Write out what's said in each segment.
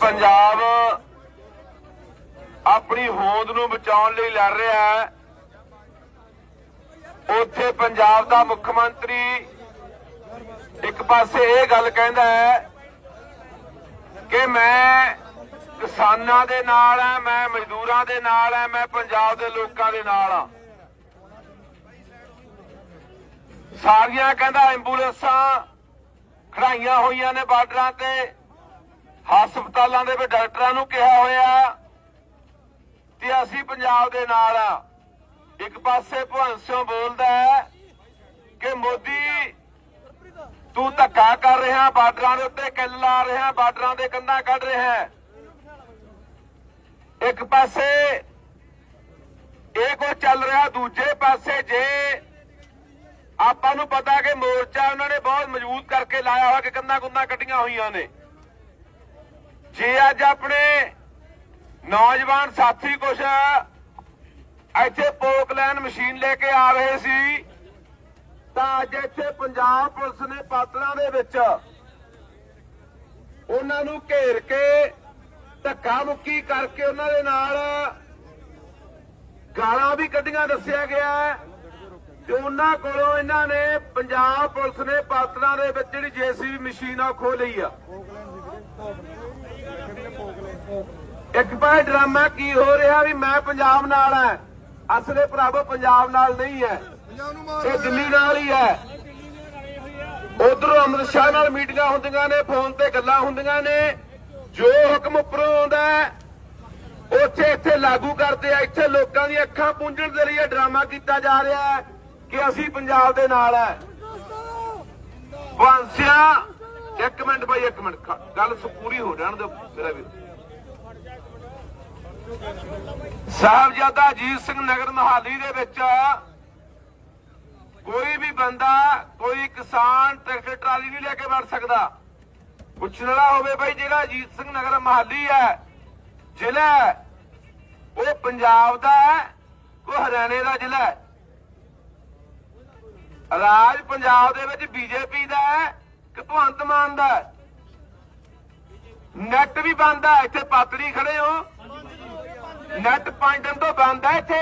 ਪੰਜਾਬ ਆਪਣੀ ਹੋਂਦ ਨੂੰ ਬਚਾਉਣ ਲਈ ਲੜ ਰਿਹਾ ਹੈ। ਉੱਥੇ ਪੰਜਾਬ ਦਾ ਮੁੱਖ ਮੰਤਰੀ ਇੱਕ ਪਾਸੇ ਇਹ ਗੱਲ ਕਹਿੰਦਾ ਹੈ ਕਿ ਮੈਂ ਕਿਸਾਨਾਂ ਦੇ ਨਾਲ ਆ ਮੈਂ ਮਜ਼ਦੂਰਾਂ ਦੇ ਨਾਲ ਆ ਮੈਂ ਪੰਜਾਬ ਦੇ ਲੋਕਾਂ ਦੇ ਨਾਲ ਆ ਸਾਰੀਆਂ ਕਹਿੰਦਾ ਐਂਬੂਲੈਂਸਾਂ ਖੜਾਈਆਂ ਹੋਈਆਂ ਨੇ ਬਾਰਡਰਾਂ ਤੇ। ਹਸਪਤਾਲਾਂ ਦੇ ਵਿੱਚ ਡਾਕਟਰਾਂ ਨੂੰ ਕਿਹਾ ਹੋਇਆ ਕਿ ਅਸੀਂ ਪੰਜਾਬ ਦੇ ਨਾਲ ਆ। ਇੱਕ ਪਾਸੇ ਭਗਵੰਤ ਬੋਲਦਾ ਹੈ ਕਿ ਮੋਦੀ, ਤੂੰ ਧੱਕਾ ਕਰ ਰਿਹਾ, ਬਾਰਡਰਾਂ ਦੇ ਉੱਤੇ ਕਿੱਲ ਲਾ ਰਿਹਾ, ਬਾਰਡਰਾਂ ਦੇ ਕੰਧਾਂ ਕੱਢ ਰਿਹਾ ਇੱਕ ਪਾਸੇ ਇਹ ਕੋ ਚੱਲ ਰਿਹਾ, ਦੂਜੇ ਪਾਸੇ ਜੇ ਆਪਾਂ ਨੂੰ ਪਤਾ ਕਿ ਮੋਰਚਾ ਉਹਨਾਂ ਨੇ ਬਹੁਤ ਮਜ਼ਬੂਤ ਕਰਕੇ ਲਾਇਆ ਹੋਇਆ ਕਿ ਕੰਧਾਂ ਕੁੰਧਾਂ ਕੱਟੀਆਂ ਹੋਈਆਂ ਨੇ। ਜੇ, ਅੱਜ ਆਪਣੇ ਨੌਜਵਾਨ ਸਾਥੀ ਕੁਛ ਇੱਥੇ ਪੋਕਲੈਨ ਮਸ਼ੀਨ ਲੈ ਕੇ ਆ ਰਹੇ ਸੀ। ਤਾਂ ਅੱਜ ਇੱਥੇ ਪੰਜਾਬ ਪੁਲਿਸ ਨੇ ਪਾਤਲਾਂ ਦੇ ਵਿੱਚ ਉਹਨਾਂ ਨੂੰ ਘੇਰ ਕੇ ਧੱਕਾ ਮੁੱਕੀ ਕਰਕੇ ਉਹਨਾਂ ਦੇ ਨਾਲ ਗਾਲਾਂ ਵੀ ਕੱਢੀਆਂ, ਦੱਸਿਆ ਗਿਆ ਤੇ ਉਹਨਾਂ ਕੋਲੋਂ ਇਹਨਾਂ ਨੇ ਪੰਜਾਬ ਪੁਲਿਸ ਨੇ ਪਾਤਲਾਂ ਦੇ ਵਿੱਚ ਜਿਹੜੀ ਜੀਸੀਬੀ ਮਸ਼ੀਨ ਆ ਖੋ ਲਈ ਆ। ਇੱਕ ਪਾਸੇ ਡਰਾਮਾ ਕੀ ਹੋ ਰਿਹਾ ਵੀ ਮੈਂ ਪੰਜਾਬ ਨਾਲ ਹੈ ਅਸਲੇ ਭਰਾਵੋ ਪੰਜਾਬ ਨਾਲ ਨਹੀਂ ਹੈ। ਇਹ ਦਿੱਲੀ ਨਾਲ ਹੀ ਹੈ। ਉਧਰੋਂ ਅਮਰਿਤ ਸ਼ਾਹ ਨਾਲ ਮੀਟਿੰਗਾਂ ਹੁੰਦੀਆਂ ਨੇ ਫੋਨ ਤੇ ਗੱਲਾਂ ਹੁੰਦੀਆਂ ਨੇ। ਜੋ ਹੁਕਮ ਉੱਪਰੋਂ ਆਉਂਦਾ ਉੱਥੇ ਇੱਥੇ ਲਾਗੂ ਕਰਦੇ ਆ ਇੱਥੇ ਲੋਕਾਂ ਦੀਆਂ ਅੱਖਾਂ ਪੂੰਝਣ ਦੇ ਲਈ ਇਹ ਡਰਾਮਾ ਕੀਤਾ ਜਾ ਰਿਹਾ ਹੈ ਕਿ ਅਸੀਂ ਪੰਜਾਬ ਦੇ ਨਾਲ ਹੈ। ਵਾਂਸਿਆ ਇੱਕ ਮਿੰਟ ਬਾਈ ਇੱਕ ਮਿੰਟ। ਗੱਲ ਸ- ਪੂਰੀ ਹੋ ਜਾਣ ਦਿਓ ਮੇਰਾ ਵੀਰ। ਸਾਹਿਬਜ਼ਾਦਾ ਅਜੀਤ ਸਿੰਘ ਨਗਰ ਮਹਾਲੀ ਦੇ ਵਿੱਚ ਕੋਈ ਵੀ ਬੰਦਾ ਕੋਈ ਕਿਸਾਨ ਟਰੈਕਟਰ ਟਰਾਲੀ ਨਹੀਂ ਲੈ ਕੇ ਵੜ ਸਕਦਾ। ਪੁੱਛਣ ਵਾਲਾ ਹੋਵੇ ਭਾਈ ਜਿਹੜਾ ਅਜੀਤ ਸਿੰਘ ਨਗਰ ਮਹਾਲੀ ਹੈ ਜ਼ਿਲ੍ਹਾ ਹੈ, ਉਹ ਪੰਜਾਬ ਦਾ ਹੈ ਉਹ ਹਰਿਆਣੇ ਦਾ ਜ਼ਿਲ੍ਹਾ ਹੈ। ਰਾਜ ਪੰਜਾਬ ਦੇ ਵਿੱਚ ਬੀਜੇਪੀ ਦਾ ਹੈ ਕਿ ਭਗਵੰਤ ਮਾਨ ਦਾ ਨੈਟ ਵੀ ਬੰਦ ਹੈ, ਇੱਥੇ ਪਾਤਰੀ ਖੜੇ ਹੋ। ਨੈਟ ਪੰਜ ਦਿਨ ਤੋਂ ਬੰਦ ਹੈ ਇੱਥੇ।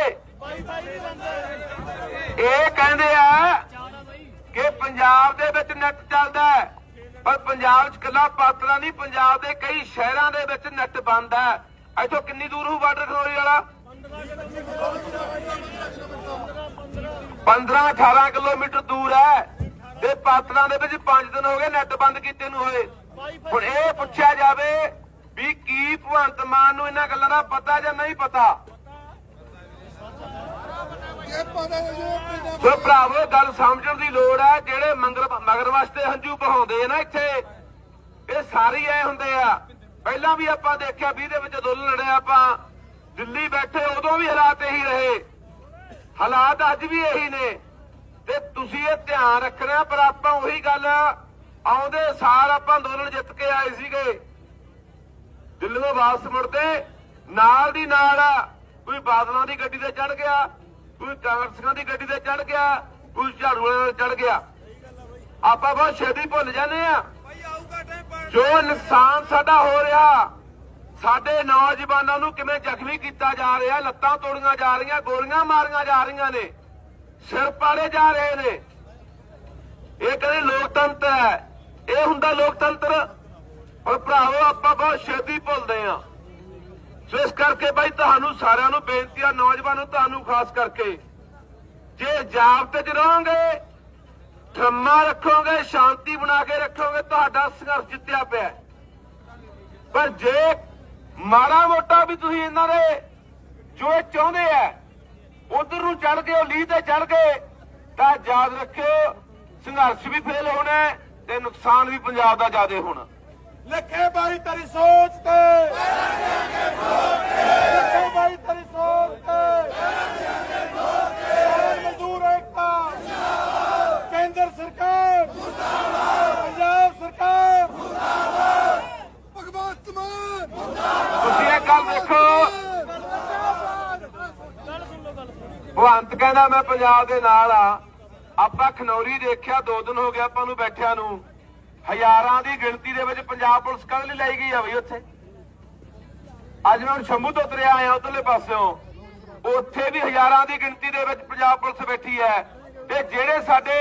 ਇਹ ਕਹਿੰਦੇ ਆ ਕਿ ਪੰਜਾਬ ਦੇ ਵਿੱਚ ਨੈਟ ਚੱਲਦਾ ਪਰ ਪੰਜਾਬ 'ਚ ਕੱਲਾ ਪਾਤੜਾ ਨਹੀਂ, ਪੰਜਾਬ ਦੇ ਕਈ ਸ਼ਹਿਰਾਂ ਦੇ ਵਿੱਚ ਨੈਟ ਬੰਦ ਹੈ। ਇੱਥੋਂ ਕਿੰਨੀ ਦੂਰ ਹੋ ਬਾਰਡਰ ਖਨੌਰੀ ਵਾਲਾ? 15 18 ਕਿਲੋਮੀਟਰ ਦੂਰ ਹੈ। ਤੇ ਪਾਤੜਾਂ ਦੇ ਵਿੱਚ 5 ਦਿਨ ਹੋ ਗਏ ਨੈਟ ਬੰਦ ਕੀਤੇ ਨੂੰ ਹੋਏ। ਹੁਣ ਇਹ ਪੁੱਛਿਆ ਜਾਵੇ ਵੀ ਕੀ ਭਗਵੰਤ ਮਾਨ ਨੂੰ ਇਹਨਾਂ ਗੱਲਾਂ ਦਾ ਪਤਾ ਜਾਂ ਨਹੀਂ ਪਤਾ? ਸੋ ਭਰਾਵੋ, ਗੱਲ ਸਮਝਣ ਦੀ ਲੋੜ ਹੈ ਜਿਹੜੇ ਮੰਗਰ ਮਗਰ ਵਾਸਤੇ ਹੰਝੂ ਬਹਾਉਂਦੇ ਨਾ ਇੱਥੇ, ਇਹ ਸਾਰੇ ਐ ਹੁੰਦੇ ਆ। ਪਹਿਲਾਂ ਵੀ ਆਪਾਂ ਦੇਖਿਆ 20 ਦੇ ਵਿੱਚ ਦੁੱਲ ਲੜਿਆ ਆਪਾਂ, ਦਿੱਲੀ ਬੈਠੇ ਉਦੋਂ ਵੀ ਹਾਲਾਤ ਇਹੀ ਰਹੇ। ਹਾਲਾਤ ਅੱਜ ਵੀ ਇਹੀ ਨੇ। ਤੇ ਤੁਸੀਂ ਇਹ ਧਿਆਨ ਰੱਖਣਾ ਪਰ ਆਪਾਂ ਉਹੀ ਗੱਲ ਆਉਂਦੇ ਸਾਲ ਆਪਾਂ ਅੰਦੋਲਨ ਜਿੱਤ ਕੇ ਆਏ ਸੀਗੇ। ਦਿੱਲੀੋਂ ਵਾਪਸ ਮੁੜਦੇ ਨਾਲ ਦੀ ਨਾਲ ਕੋਈ ਬਾਦਲਾਂ ਦੀ ਗੱਡੀ ਤੇ ਚੜ ਗਿਆ ਕੋਈ ਕਾਂਗਰਸੀਆਂ ਦੀ ਗੱਡੀ ਤੇ ਚੜ ਗਿਆ ਕੋਈ ਝਾੜੂ ਵਾਲਿਆਂ ਤੇ ਚੜ ਗਿਆ। ਆਪਾਂ ਬਹੁਤ ਛੇਤੀ ਭੁੱਲ ਜਾਂਦੇ ਆ ਜੋ ਨੁਕਸਾਨ ਸਾਡਾ ਹੋ ਰਿਹਾ ਸਾਡੇ ਨੌਜਵਾਨਾਂ ਨੂੰ ਕਿਵੇਂ ਜ਼ਖਮੀ ਕੀਤਾ ਜਾ ਰਿਹਾ ਲੱਤਾਂ ਤੋੜੀਆਂ ਜਾ ਰਹੀਆਂ ਗੋਲੀਆਂ ਮਾਰੀਆਂ ਜਾ ਰਹੀਆਂ ਨੇ। ਸਿਰ ਪਾੜੇ ਜਾ ਰਹੇ ਨੇ। ਇਹ ਕਹਿੰਦੇ ਲੋਕਤੰਤਰ ਹੈ। ਇਹ ਹੁੰਦਾ ਲੋਕਤੰਤਰ। ਔਰ ਭਰਾਵੋ, ਆਪਾਂ ਬਹੁਤ ਛੇਤੀ ਭੁੱਲਦੇ ਆ ਸੋ ਇਸ ਕਰਕੇ ਬਾਈ ਤੁਹਾਨੂੰ ਸਾਰਿਆਂ ਨੂੰ ਬੇਨਤੀ ਆ, ਨੌਜਵਾਨੋ, ਤੁਹਾਨੂੰ ਖਾਸ ਕਰਕੇ। ਜੇ ਜਾਬਤੇ 'ਚ ਰਹੋਗੇ ਠੰਮਾ ਰੱਖੋਗੇ, ਸ਼ਾਂਤੀ ਬਣਾ ਕੇ ਰੱਖੋਗੇ, ਤੁਹਾਡਾ ਸੰਘਰਸ਼ ਜਿੱਤਿਆ ਪਿਆ। ਪਰ ਜੇ ਮਾੜਾ ਮੋਟਾ ਵੀ ਤੁਸੀਂ ਇਹਨਾਂ ਦੇ ਜੋ ਚਾਹੁੰਦੇ ਆ ਉਧਰ ਨੂੰ ਚੜ ਗਏ ਉਹ ਲੀਹ ਤੇ ਚੜ ਗਏ। ਤਾਂ ਯਾਦ ਰੱਖਿਓ ਸੰਘਰਸ਼ ਵੀ ਫੇਲ ਹੋਣਾ ਤੇ ਨੁਕਸਾਨ ਵੀ ਪੰਜਾਬ ਦਾ ਜ਼ਿਆਦਾ ਹੋਣਾ। ਲੱਖੇ ਬਾਈ ਤੇਰੀ ਸੋਚ ਤੇ। ਲੱਖੇ ਬਾਈ ਤੇਰੀ ਸੋਚ ਤੇ। ਸਾਰੇ ਮਜ਼ਦੂਰ ਏਕਤਾ। ਕੇਂਦਰ ਸਰਕਾਰ। ਪੰਜਾਬ ਸਰਕਾਰ। ਭਗਵੰਤ ਮਾਨ। ਤੁਸੀਂ ਇਹ ਗੱਲ ਦੇਖੋ। ਭਗਵੰਤ ਕਹਿੰਦਾ, ਮੈਂ ਪੰਜਾਬ ਦੇ ਨਾਲ ਆ। ਆਪਾਂ ਖਨੌਰੀ ਦੇਖਿਆ, ਦੋ ਦਿਨ ਹੋ ਗਿਆ ਆਪਾਂ ਨੂੰ ਬੈਠਿਆਂ ਨੂੰ। ਹਜ਼ਾਰਾਂ ਦੀ ਗਿਣਤੀ ਦੇ ਵਿੱਚ ਪੰਜਾਬ ਪੁਲਿਸ ਕੱਲ ਲਈ ਲਈ ਗਈ ਆ ਬਈ ਉੱਥੇ। ਅੱਜ ਮੈਂ ਹੁਣ ਸ਼ੰਭੂ ਤੋਂ ਤੁਰਿਆ ਆਇਆ ਉਧਰਲੇ ਪਾਸਿਓਂ। ਉੱਥੇ ਵੀ ਹਜ਼ਾਰਾਂ ਦੀ ਗਿਣਤੀ ਦੇ ਵਿੱਚ ਪੰਜਾਬ ਪੁਲਿਸ ਬੈਠੀ ਹੈ। ਤੇ ਜਿਹੜੇ ਸਾਡੇ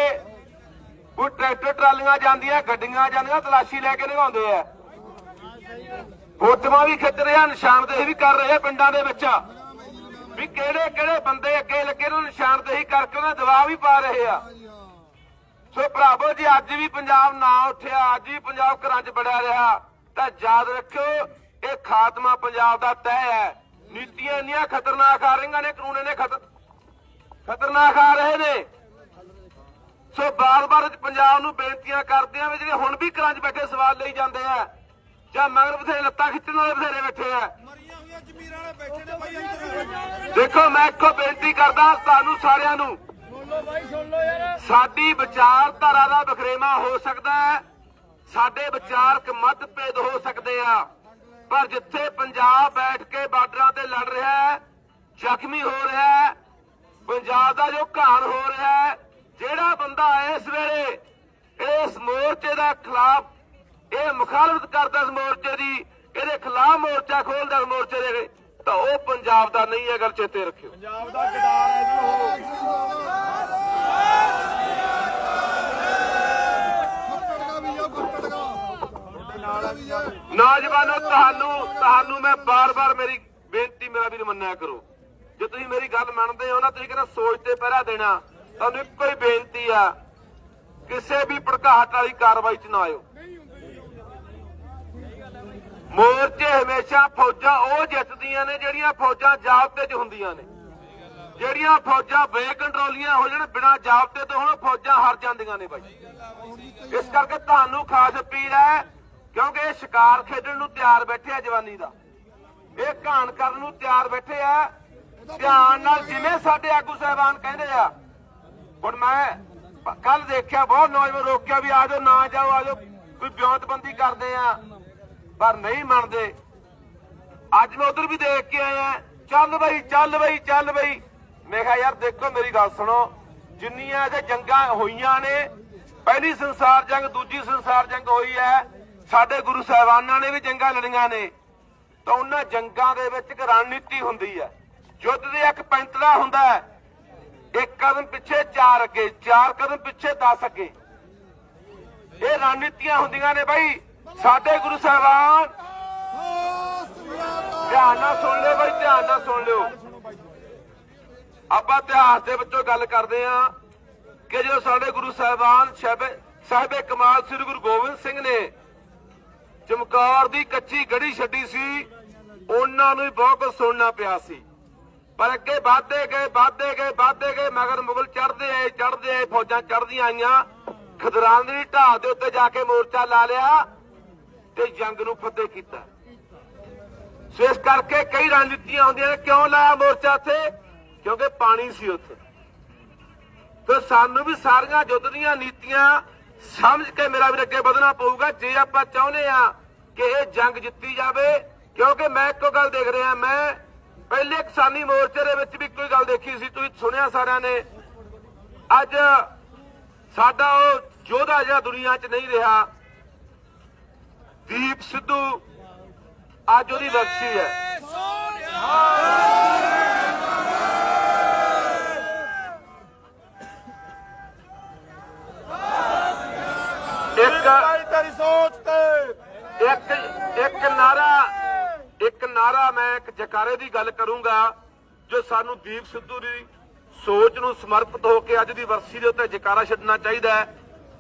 ਉਹ ਟਰੈਕਟਰ ਟਰਾਲੀਆਂ ਜਾਂਦੀਆਂ, ਗੱਡੀਆਂ ਜਾਂਦੀਆਂ, ਤਲਾਸ਼ੀ ਲੈ ਕੇ ਨਿਗਾਉਂਦੇ ਆ। ਫੋਟੋਆਂ ਵੀ ਖਿੱਚ ਰਿਹਾ ਨਿਸ਼ਾਨਦੇਹੀ ਵੀ ਕਰ ਰਹੇ ਆ ਪਿੰਡਾਂ ਦੇ ਵਿੱਚ। ਵੀ ਕਿਹੜੇ ਕਿਹੜੇ ਬੰਦੇ ਅੱਗੇ ਲੱਗੇ ਨੂੰ ਨਿਸ਼ਾਨਦੇਹੀ ਕਰਕੇ ਉਹਨਾਂ ਦਬਾਅ ਵੀ ਪਾ ਰਹੇ ਆ। ਸੋ ਭਰਾਵੋ, ਜੀ ਅੱਜ ਵੀ ਪੰਜਾਬ ਨਾ ਉੱਠਿਆ, ਅੱਜ ਵੀ ਪੰਜਾਬ ਘਰਾਂ 'ਚ ਬੜਿਆ ਰਿਹਾ, ਤਾਂ ਯਾਦ ਰੱਖਿਓ, ਇਹ ਖਾਤਮਾ ਪੰਜਾਬ ਦਾ ਤੈਅ ਹੈ। ਨੀਤੀਆਂ ਇੰਨੀਆਂ ਖਤਰਨਾਕ ਆ ਰਹੀਆਂ ਨੇ, ਕਾਨੂੰਨ ਇਹਨੇ ਖਤਰਨਾਕ ਆ ਰਹੇ ਨੇ। ਸੋ ਬਾਰ-ਬਾਰ ਪੰਜਾਬ ਨੂੰ ਬੇਨਤੀਆਂ ਕਰਦੇ ਆ ਵੀ ਜਿਹੜੇ ਹੁਣ ਵੀ ਘਰਾਂ 'ਚ ਬੈਠੇ ਸਵਾਲ ਲਈ ਜਾਂਦੇ ਆ, ਜਾਂ ਮਗਰ ਬਥੇਰੇ ਲੱਤਾਂ ਖਿੱਚਣ ਵਾਲੇ ਬਥੇਰੇ ਬੈਠੇ ਆ ਦੇਖੋ ਮੈਂ ਇੱਕੋ ਬੇਨਤੀ ਕਰਦਾ ਤੁਹਾਨੂੰ ਸਾਰਿਆਂ ਨੂੰ। ਸੁਣ ਲਓ ਭਾਈ ਸੁਣ ਲਓ ਯਾਰ। ਸਾਡੀ ਵਿਚਾਰਧਾਰਾ ਦਾ ਬਖਰੇਵਾ ਹੋ ਸਕਦਾ ਹੈ। ਸਾਡੇ ਵਿਚਾਰਕ ਮਤਭੇਦ ਹੋ ਸਕਦੇ ਆ। ਪਰ ਜਿੱਥੇ ਪੰਜਾਬ ਬੈਠ ਕੇ ਬਾਰਡਰਾਂ ਤੇ ਲੜ ਰਿਹਾ ਹੈ ਜ਼ਖਮੀ ਹੋ ਰਿਹਾ ਹੈ ਪੰਜਾਬ ਦਾ ਜੋ ਘਾਣ ਹੋ ਰਿਹਾ ਹੈ ਜਿਹੜਾ ਬੰਦਾ ਇਸ ਵੇਲੇ ਇਸ ਮੋਰਚੇ ਦਾ ਖਿਲਾਫ ਇਹ ਮੁਖਾਲਫਤ ਕਰਦਾ ਇਸ ਮੋਰਚੇ ਦੀ ਇਹਦੇ ਖਿਲਾਫ ਮੋਰਚਾ ਖੋਲਦਾ ਮੋਰਚੇ ਦੇ ਤਾਂ ਉਹ ਪੰਜਾਬ ਦਾ ਨਹੀਂ ਹੈ ਗੱਲ ਚੇਤੇ ਰੱਖਿਓ। ਪੰਜਾਬ ਦਾ ਕਿਦਾਰ ਹੈ ਜੀ ਉਹ। ਤੁਹਾਡੇ ਨਾਲ ਹੈ। ਜੀ ਨੌਜਵਾਨੋ ਤੁਹਾਨੂੰ ਤੁਹਾਨੂੰ ਮੈਂ ਬਾਰ-ਬਾਰ ਮੇਰੀ ਬੇਨਤੀ ਮੇਰਾ ਵੀਰ ਮੰਨਿਆ ਕਰੋ। ਜੇ ਤੁਸੀਂ ਮੇਰੀ ਗੱਲ ਮੰਨਦੇ ਹੋ ਨਾ ਤੁਸੀਂ ਕਹਿੰਦਾ ਸੋਚ ਤੇ ਪਹਿਰਾ ਦੇਣਾ? ਤੁਹਾਨੂੰ ਇੱਕੋ ਹੀ ਬੇਨਤੀ ਆ ਕਿਸੇ ਵੀ ਭੜਕਾਹਟ ਵਾਲੀ ਕਾਰਵਾਈ 'ਚ ਨਾ ਆਇਓ। ਮੋਰਚੇ ਹਮੇਸ਼ਾ ਫੌਜਾਂ ਉਹ ਜਿੱਤਦੀਆਂ ਨੇ ਜਿਹੜੀਆਂ ਫੌਜਾਂ ਜਾਬਤੇ 'ਚ ਹੁੰਦੀਆਂ ਨੇ। ਜਿਹੜੀਆਂ ਫੌਜਾਂ ਬੇਕੰਟਰੋਲੀਆਂ ਹੋ ਜਾਣ ਬਿਨਾਂ ਜਾਬਤੇ ਤੋਂ ਹੁਣ ਫੌਜਾਂ ਹਾਰ ਜਾਂਦੀਆਂ ਨੇ ਬਾਈ। ਇਸ ਕਰਕੇ ਤੁਹਾਨੂੰ ਖਾਸ ਅਪੀਲ ਹੈ, ਕਿਉਂਕਿ ਇਹ ਸ਼ਿਕਾਰ ਖੇਡਣ ਨੂੰ ਤਿਆਰ ਬੈਠੇ ਆ ਜਵਾਨੀ ਦਾ। ਇਹ ਘਾਣ ਕਰਨ ਨੂੰ ਤਿਆਰ ਬੈਠੇ ਆ। ਧਿਆਨ ਨਾਲ ਜਿਵੇਂ ਸਾਡੇ ਆਗੂ ਸਾਹਿਬਾਨ ਕਹਿੰਦੇ ਆ। ਹੁਣ ਮੈਂ ਕੱਲ ਦੇਖਿਆ, ਬਹੁਤ ਨੌਜਵਾਨ ਰੋਕਿਆ ਵੀ ਆਜੋ ਨਾ ਜਾਓ ਆਜੋ ਕੋਈ ਬਿਉਂਤਬੰਦੀ ਕਰਦੇ ਆ। ਪਰ ਨਹੀਂ ਮੰਨਦੇ। ਅੱਜ ਮੈਂ ਉਧਰ ਵੀ ਦੇਖ ਕੇ ਆਇਆ। ਚੱਲ ਬਈ ਚੱਲ ਬਈ ਚੱਲ ਬਈ। ਮੈਂ ਕਿਹਾ, ਯਾਰ ਦੇਖੋ ਮੇਰੀ ਗੱਲ ਸੁਣੋ। ਜਿੰਨੀਆਂ ਇਹ ਜੰਗਾਂ ਹੋਈਆਂ ਨੇ, ਪਹਿਲੀ ਸੰਸਾਰ ਜੰਗ, ਦੂਜੀ ਸੰਸਾਰ ਜੰਗ ਹੋਈ ਹੈ। ਸਾਡੇ ਗੁਰੂ ਸਾਹਿਬਾਨਾਂ ਨੇ ਵੀ ਜੰਗਾਂ ਲੜੀਆਂ ਨੇ। ਤਾਂ ਉਹਨਾਂ ਜੰਗਾਂ ਦੇ ਵਿੱਚ ਇੱਕ ਰਣਨੀਤੀ ਹੁੰਦੀ ਹੈ। ਯੁੱਧ ਦੇ ਇੱਕ ਪੈਂਤੜਾ ਹੁੰਦਾ ਹੈ। ਇੱਕ ਕਦਮ ਪਿੱਛੇ ਚਾਰ ਅੱਗੇ, ਚਾਰ ਕਦਮ ਪਿੱਛੇ 10 ਅੱਗੇ। ਇਹ ਰਣਨੀਤੀਆਂ ਹੁੰਦੀਆਂ ਨੇ ਬਾਈ। ਸਾਡੇ ਗੁਰੂ ਸਾਹਿਬਾਨ। ਧਿਆਨ ਨਾਲ ਸੁਣ ਲਿਓ ਬਈ, ਧਿਆਨ ਨਾਲ ਸੁਣ ਲਿਓ। ਆਪਾਂ ਇਤਿਹਾਸ ਦੇ ਵਿੱਚੋਂ ਗੱਲ ਕਰਦੇ ਆਂ ਕਿ ਜਦੋਂ ਸਾਡੇ ਗੁਰੂ ਸਾਹਿਬਾਨ ਸਾਹਿਬੇ ਕਮਾਲ ਸ੍ਰੀ ਗੁਰੂ ਗੋਬਿੰਦ ਸਿੰਘ ਨੇ ਚਮਕੌਰ ਦੀ ਕੱਚੀ ਗੜੀ ਛੱਡੀ ਸੀ, ਉਹਨਾਂ ਨੂੰ ਵੀ ਬਹੁਤ ਕੁਝ ਸੁਣਨਾ ਪਿਆ ਸੀ। ਪਰ ਅੱਗੇ ਵਧਦੇ ਗਏ ਵਧਦੇ ਗਏ ਵਧਦੇ ਗਏ, ਮਗਰ ਮੁਗਲ ਚੜਦੇ ਆਏ ਚੜਦੇ ਆਏ, ਫੌਜਾਂ ਚੜਦੀਆਂ ਆਈਆਂ। ਖਦਰਾਨ ਦੀ ਢਾਹ ਦੇ ਉੱਤੇ ਜਾ ਕੇ ਮੋਰਚਾ ਲਾ ਲਿਆ। ਤੇ ਜੰਗ ਨੂੰ ਫਤਿਹ ਕੀਤਾ। ਸੋ ਇਸ ਕਰਕੇ ਕਈ ਰਣਨੀਤੀਆਂ ਹੁੰਦੀਆਂ ਨੇ, ਕਿਉਂ ਲਾਇਆ ਮੋਰਚਾ ਉੱਥੇ? ਕਿਉਂਕਿ ਪਾਣੀ ਸੀ ਉੱਥੇ। ਤੇ ਸਾਨੂੰ ਵੀ ਸਾਰੀਆਂ ਯੁੱਧ ਦੀਆਂ ਨੀਤੀਆਂ ਸਮਝ ਕੇ ਮੇਰਾ ਵੀ ਅੱਗੇ ਵਧਣਾ ਪਊਗਾ, ਜੇ ਆਪਾਂ ਚਾਹੁੰਦੇ ਆ ਕਿ ਇਹ ਜੰਗ ਜਿੱਤੀ ਜਾਵੇ। ਕਿਉਂਕਿ ਮੈਂ ਇੱਕੋ ਗੱਲ ਦੇਖ ਰਿਹਾ, ਮੈਂ ਪਹਿਲੇ ਕਿਸਾਨੀ ਮੋਰਚੇ ਦੇ ਵਿੱਚ ਵੀ ਕੋਈ ਗੱਲ ਦੇਖੀ ਸੀ, ਤੁਸੀਂ ਸੁਣਿਆ ਸਾਰਿਆਂ ਨੇ। ਅੱਜ ਸਾਡਾ ਉਹ ਯੋਧਾ ਜਿਹੜਾ ਦੁਨੀਆ 'ਚ ਨਹੀਂ ਰਿਹਾ ਦੀਪ ਸਿੱਧੂ ਅੱਜ ਉਹਦੀ ਬਖਸ਼ੀ ਹੈ। ਇੱਕ ਤੇਰੀ ਸੋਚ ਤੇ। ਇੱਕ ਇੱਕ ਨਾਰਾ ਇੱਕ ਨਾਰਾ ਮੈਂ ਇੱਕ ਜਕਾਰੇ ਦੀ ਗੱਲ ਕਰੂੰਗਾ ਜੋ ਸਾਨੂੰ ਦੀਪ ਸਿੱਧੂ ਦੀ ਸੋਚ ਨੂੰ ਸਮਰਪਿਤ ਹੋ ਕੇ ਅੱਜ ਦੀ ਵਰਸੀ ਦੇ ਉੱਤੇ ਜਕਾਰਾ ਛੱਡਣਾ ਚਾਹੀਦਾ ਹੈ।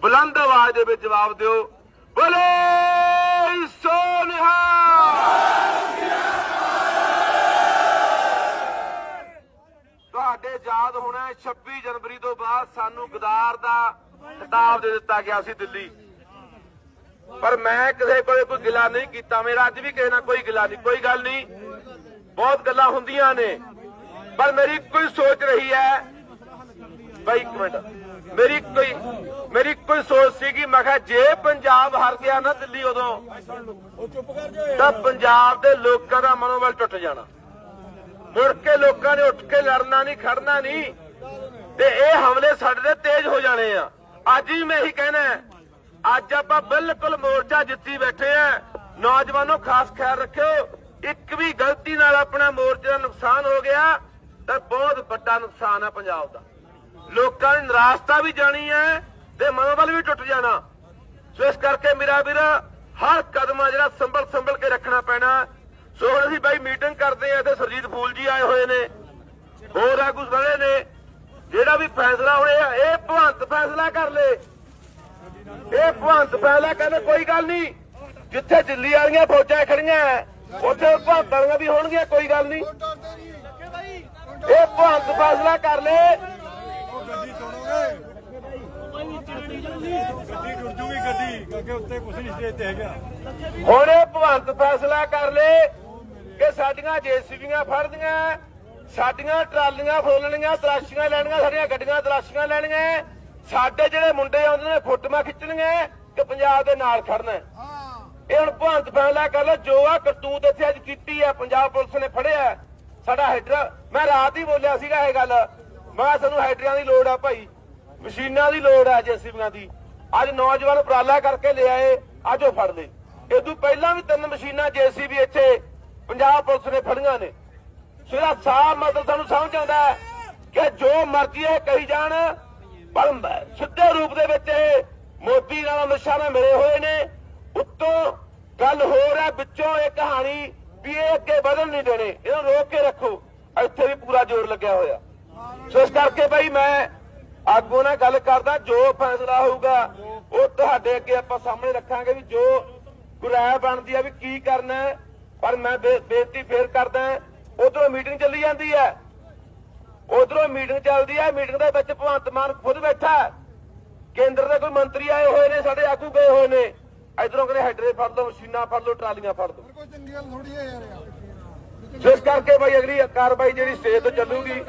ਬੁਲੰਦ ਆਵਾਜ਼ ਦੇ ਵਿੱਚ ਜਵਾਬ ਦਿਓ। ਬੋਲੇ! ਸੋਨਿਹਾ ਤੁਹਾਡੇ ਯਾਦ ਹੋਣਾ ਹੈ 26 ਜਨਵਰੀ ਤੋਂ ਬਾਅਦ ਸਾਨੂੰ ਗਦਾਰ ਦਾ ਖਿਤਾਬ ਦੇ ਦਿੱਤਾ ਗਿਆ ਸੀ ਦਿੱਲੀ। ਪਰ ਮੈਂ ਕਿਸੇ ਕੋਲੇ ਕੋਈ ਗਿਲਾ ਨਹੀਂ ਕੀਤਾ, ਮੇਰਾ ਅੱਜ ਵੀ ਕਿਸੇ ਨਾਲ ਕੋਈ ਗਿਲਾ ਨਹੀਂ, ਕੋਈ ਗੱਲ ਨਹੀਂ। ਬਹੁਤ ਗੱਲਾਂ ਹੁੰਦੀਆਂ ਨੇ, ਪਰ ਮੇਰੀ ਕੋਈ ਸੋਚ ਰਹੀ ਹੈ। ਬਾਈ ਇੱਕ ਮਿੰਟ। ਮੇਰੀ ਕੋਈ ਮੇਰੀ ਕੋਈ ਸੋਚ ਸੀ ਕਿ ਮੈਂ ਕਿਹਾ ਜੇ ਪੰਜਾਬ ਹਾਰ ਗਿਆ ਨਾ ਦਿੱਲੀ ਉਦੋਂ, ਤਾਂ ਪੰਜਾਬ ਦੇ ਲੋਕਾਂ ਦਾ ਮਨੋਬਲ ਟੁੱਟ ਜਾਣਾ। ਮੁੜ ਕੇ ਲੋਕਾਂ ਨੇ ਉੱਠ ਕੇ ਲੜਨਾ ਨਹੀਂ, ਖੜਨਾ ਨਹੀਂ, ਤੇ ਇਹ ਹਮਲੇ ਸਾਡੇ ਤੇ ਤੇਜ਼ ਹੋ ਜਾਣੇ ਆ। ਅੱਜ ਹੀ ਮੈਂ ਇਹੀ ਕਹਿਣਾ ਅੱਜ ਆਪਾਂ ਬਿਲਕੁਲ ਮੋਰਚਾ ਜਿੱਤੀ ਬੈਠੇ ਆ। ਨੌਜਵਾਨੋ, ਖਾਸ ਖਿਆਲ ਰੱਖਿਓ, ਇੱਕ ਵੀ ਗਲਤੀ ਨਾਲ ਆਪਣਾ ਮੋਰਚੇ ਦਾ ਨੁਕਸਾਨ ਹੋ ਗਿਆ, ਤਾਂ ਬਹੁਤ ਵੱਡਾ ਨੁਕਸਾਨ ਆ ਪੰਜਾਬ ਦਾ। ਲੋਕਾਂ ਦੀ ਨਿਰਾਸ਼ਤਾ ਵੀ ਜਾਣੀ ਹੈ ਤੇ ਮਨੋਬਲ ਵੀ ਟੁੱਟ ਜਾਣਾ। ਸੋ ਇਸ ਕਰਕੇ ਮੇਰਾ ਵੀਰ, ਹਰ ਕਦਮ ਜਿਹੜਾ ਸੰਭਲ ਸੰਭਲ ਕੇ ਰੱਖਣਾ ਪੈਣਾ। ਸੋ ਹੁਣ ਅਸੀਂ ਬਾਈ ਮੀਟਿੰਗ ਕਰਦੇ ਆ ਤੇ ਸਰਜੀਤ ਫੂਲ ਜੀ ਆਏ ਹੋਏ ਨੇ। ਹੋਰ ਆਗੂ ਸਾਰੇ ਨੇ। ਜਿਹੜਾ ਵੀ ਫੈਸਲਾ ਹੋਇਆ, ਇਹ ਭਵੰਤ ਫੈਸਲਾ ਕਰ ਲੇ। ਇਹ ਭਵੰਤ ਫੈਸਲਾ ਕਹਿੰਦੇ ਕੋਈ ਗੱਲ ਨਹੀਂ। ਜਿੱਥੇ ਦਿੱਲੀ ਵਾਲੀਆਂ ਫੌਜਾਂ ਖੜੀਆਂ ਉੱਥੇ ਭਵੰਤ ਵਾਲੀਆਂ ਵੀ ਹੋਣਗੀਆਂ, ਕੋਈ ਗੱਲ ਨਹੀਂ। ਇਹ ਭਵੰਤ ਫੈਸਲਾ ਕਰ ਲੇ ਉਹ ਗੱਡੀ ਤੋੜੋਗੇ ਗੱਡੀ ਟੁੱਟ ਜੂਗੀ ਗੱਡੀ ਕਿਉਂਕਿ ਉੱਤੇ ਕੁਝ ਨਹੀਂ ਸਟੇਜ ਤੇ ਹੈਗਾ ਹੁਣ ਇਹ ਭਵੰਤ ਫੈਸਲਾ ਕਰ ਲੇ ਕਿ ਸਾਡੀਆਂ ਜੇਸੀਬੀਆਂ ਫੜਦੀਆਂ, ਸਾਡੀਆਂ ਟਰਾਲੀਆਂ ਫੋਲਣੀਆਂ ਤਰਾਸ਼ੀਆਂ ਲੈਣੀਆਂ, ਸਾਡੀਆਂ ਗੱਡੀਆਂ ਤਰਾਸ਼ੀਆਂ ਲੈਣੀਆਂ। ਸਾਡੇ ਜਿਹੜੇ ਮੁੰਡੇ ਆਉਂਦੇ ਨੇ, ਫੋਟੋਆਂ ਖਿੱਚਣੀਆਂ ਕਿ ਪੰਜਾਬ ਦੇ ਨਾਲ ਖੜਨਾ। ਇਹ ਹੁਣ ਭਵੰਤ ਫੈਸਲਾ ਕਰ ਲਓ ਜੋ ਆ ਕਰਤੂਤ ਇੱਥੇ ਅੱਜ ਕੀਤੀ ਹੈ ਪੰਜਾਬ ਪੁਲਿਸ ਨੇ ਫੜਿਆ। ਸਾਡਾ ਹੈਡਰ ਮੈਂ ਰਾਤ ਹੀ ਬੋਲਿਆ ਸੀਗਾ ਇਹ ਗੱਲ। ਮੈਂ ਕਿਹਾ ਸਾਨੂੰ ਹੈਡਰਾਂ ਦੀ ਲੋੜ ਆ ਭਾਈ। ਮਸ਼ੀਨਾਂ ਦੀ ਲੋੜ ਆ ਜੇਸੀਬੀਆਂ ਦੀ। ਅੱਜ ਨੌਜਵਾਨ ਉਪਰਾਲਾ ਕਰਕੇ ਲਿਆਏ ਅੱਜ ਉਹ ਫੜ ਲਏ। ਇਦੋਂ ਪਹਿਲਾਂ ਵੀ ਤਿੰਨ ਮਸ਼ੀਨਾਂ ਜੇਸੀਬੀ ਇੱਥੇ ਪੰਜਾਬ ਪੁਲਿਸ ਨੇ ਫੜੀਆਂ ਨੇ। ਸੋ ਇਹਦਾ ਸਾਫ਼ ਮਤਲਬ ਸਾਨੂੰ ਸਮਝ ਆਉਂਦਾ ਕਿ ਜੋ ਮਰਜ਼ੀ ਇਹ ਕਹੀ ਜਾਣ, ਪਰ ਸਿੱਧੇ ਰੂਪ ਦੇ ਵਿੱਚ ਇਹ ਮੋਦੀ ਨਾਲ ਅਮਿਤ ਨਾਲ ਮਿਲੇ ਹੋਏ ਨੇ। ਉੱਤੋਂ ਗੱਲ ਹੋਰ ਹੈ ਵਿੱਚੋਂ ਇਹ ਕਹਾਣੀ ਵੀ ਇਹ ਅੱਗੇ ਵਧਣ ਨਹੀਂ ਦੇਣੇ। ਇਹਨੂੰ ਰੋਕ ਕੇ ਰੱਖੋ। ਇੱਥੇ ਵੀ ਪੂਰਾ ਜ਼ੋਰ ਲੱਗਿਆ ਹੋਇਆ। ਸੋ ਇਸ ਕਰਕੇ ਭਾਈ ਮੈਂ ਆਗੂ ਨਾਲ ਗੱਲ ਕਰਦਾ ਜੋ ਫੈਸਲਾ ਹੋਊਗਾ ਉਹ ਤੁਹਾਡੇ ਅੱਗੇ ਆਪਾਂ ਸਾਹਮਣੇ ਰੱਖਾਂਗੇ ਵੀ ਜੋ ਗੁਰਾਇ ਬਣਦੀ ਆ ਵੀ ਕੀ ਕਰਨਾ। ਪਰ ਮੈਂ ਬੇਨਤੀ ਫੇਰ ਕਰਦਾ ਉਧਰੋਂ ਮੀਟਿੰਗ ਚੱਲੀ ਜਾਂਦੀ ਹੈ ਉਧਰੋਂ ਮੀਟਿੰਗ ਚੱਲਦੀ ਹੈ ਮੀਟਿੰਗ ਦੇ ਵਿੱਚ ਭਗਵੰਤ ਮਾਨ ਖੁਦ ਬੈਠਾ। ਹੈ। ਕੇਂਦਰ ਦੇ ਕੋਈ ਮੰਤਰੀ ਆਏ ਹੋਏ ਨੇ ਸਾਡੇ ਆਗੂ ਗਏ ਹੋਏ ਨੇ। ਇਧਰੋਂ ਕਹਿੰਦੇ ਹੈਡਰੇ ਫੜ ਲਓ ਮਸ਼ੀਨਾਂ ਫੜ ਲਓ ਟਰਾਲੀਆਂ ਫੜ ਲਓ। ਕੋਈ ਚੰਗੀ ਗੱਲ ਥੋੜੀ ਹੈ ਯਾਰ। ਜਿਸ ਕਰਕੇ ਭਾਈ ਅਗਲੀ ਕਾਰਵਾਈ ਜਿਹੜੀ ਸਟੇਜ ਤੋਂ ਚੱਲੂਗੀ